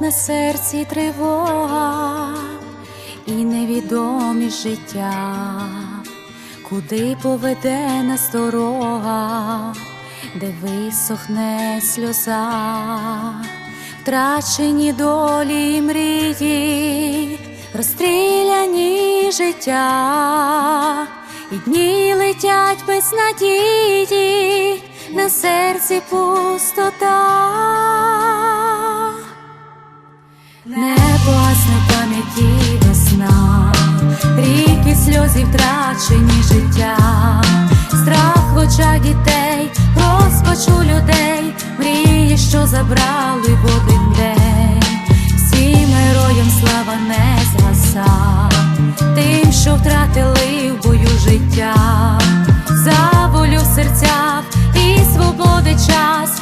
на серці тривога і невідомість життя, куди поведе нас дорога, де висохне сльоза, втрачені долі й мрії, розстріляні життя, і дні летять без надії, на серці пустота. Пасне пам'яті весна, ріки сльози втрачені життя, страх в очах дітей, розпач у людей, мрії, що забрали в один день, всім героям слава не згаса, тим, що втратили в бою життя, за волю в серцях і свободи час,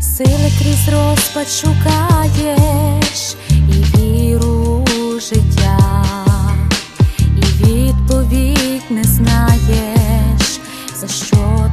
сили крізь розпад шукаєш і віру у життя, і відповідь не знаєш, за що.